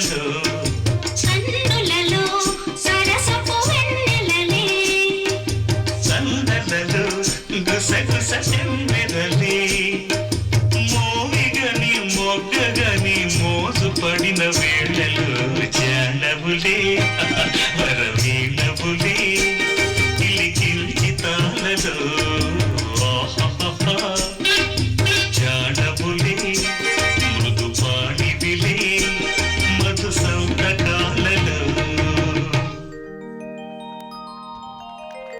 చందులలో కన్నులలో సరసపు వెన్నెలలే. సందలలో గుసగుస చెమ్మెదలే